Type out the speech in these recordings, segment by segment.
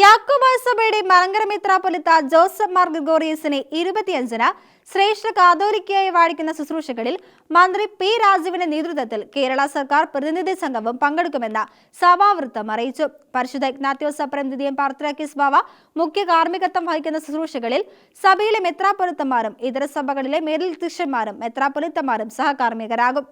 യാക്കോബായ സഭയുടെ മലങ്കര മിത്രാപൊലിത്ത ജോസഫ് മാർ ഗ്രിഗോറിയസിനെ ഇരുപത്തിയഞ്ചിന് ശ്രേഷ്ഠ കാതോലിക്കയായി വാഴിക്കുന്ന ശുശ്രൂഷകളിൽ മന്ത്രി പി രാജീവിന്റെ നേതൃത്വത്തിൽ കേരള സർക്കാർ പ്രതിനിധി സംഘവും പങ്കെടുക്കുമെന്ന് സഭാവൃത്തം അറിയിച്ചു. പരിശുദ്ധ ഇഗ്നാത്യോസ പ്രതിനിധിയും പാർത്രാക്കിസ് ബാവ മുഖ്യ കാർമ്മികത്വം വഹിക്കുന്ന ശുശ്രൂഷകളിൽ സഭയിലെ മെത്രാപൊലിത്തന്മാരും ഇതര സഭകളിലെ മേലധ്യക്ഷന്മാരും മെത്രാപൊലിത്തന്മാരും സഹകാർമ്മികരാകും.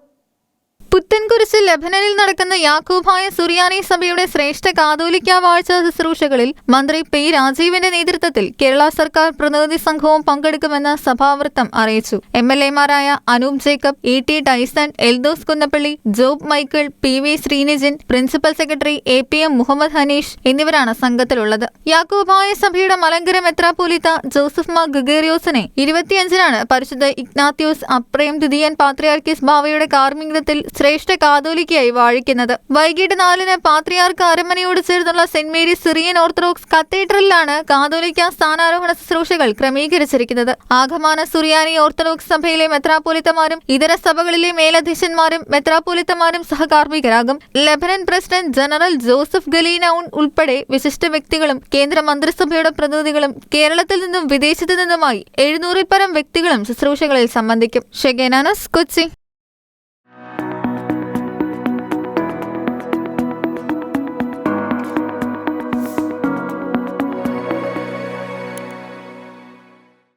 പുത്തൻകുരിശിൽ ലബനനിൽ നടക്കുന്ന യാക്കൂബായ സുറിയാനി സഭയുടെ ശ്രേഷ്ഠ കാതോലിക്ക വാഴ്ച ശുശ്രൂഷകളിൽ മന്ത്രി പി രാജീവിന്റെ നേതൃത്വത്തിൽ കേരള സർക്കാർ പ്രതിനിധി സംഘവും പങ്കെടുക്കുമെന്ന് സഭാവൃത്തം അറിയിച്ചു. M L എമാരായ Anoop Jacob E T Tyson Eldhose Kunnappilly Job Michael P V Sreenijin principal secretary A P M Muhammad Hanish എന്നിവരാണ് സംഘത്തിലുള്ളത്. യാക്കൂബായ സഭയുടെ മലങ്കര മെത്രാപോലിത്ത ജോസഫ് മാ ഗുഗേറിയോസിനെ ഇരുപത്തിയഞ്ചിനാണ് പരിശുദ്ധ ഇഗ്നാത്യോസ് അപ്രേം ദ്വിതീയൻ പാത്രിയാർക്കിസ് ബാവയുടെ കാർമ്മികത്തിൽ ശ്രേഷ്ഠ കാതോലിക്കയായി വാഴിക്കുന്നത്. വൈകിട്ട് നാലിന് പാത്രിയാർക്ക് അരമനയോട് ചേർന്നുള്ള സെന്റ് മേരീസ് സിറിയൻ ഓർത്തഡോക്സ് കത്തീഡ്രലിലാണ് കാതോലിക്ക സ്ഥാനാരോഹണ ശുശ്രൂഷകൾ ക്രമീകരിച്ചിരിക്കുന്നത്. ആഗമാന സുറിയാനി ഓർത്തഡോക്സ് സഭയിലെ മെത്രാപോലിത്തമാരും ഇതര സഭകളിലെ മേലധ്യക്ഷന്മാരും മെത്രാപോലിത്തമാരും സഹകാർമ്മികരാകും. ലെബനൻ പ്രസിഡന്റ് ജനറൽ ജോസഫ് ഗലീനൌൺ ഉൾപ്പെടെ വിശിഷ്ട വ്യക്തികളും കേന്ദ്ര മന്ത്രിസഭയുടെ പ്രതിനിധികളും കേരളത്തിൽ നിന്നും വിദേശത്തു നിന്നുമായി എഴുന്നൂറിൽ പരം വ്യക്തികളും ശുശ്രൂഷകളിൽ സംബന്ധിക്കും. ഷെഗേനാനസ് കൊച്ചി.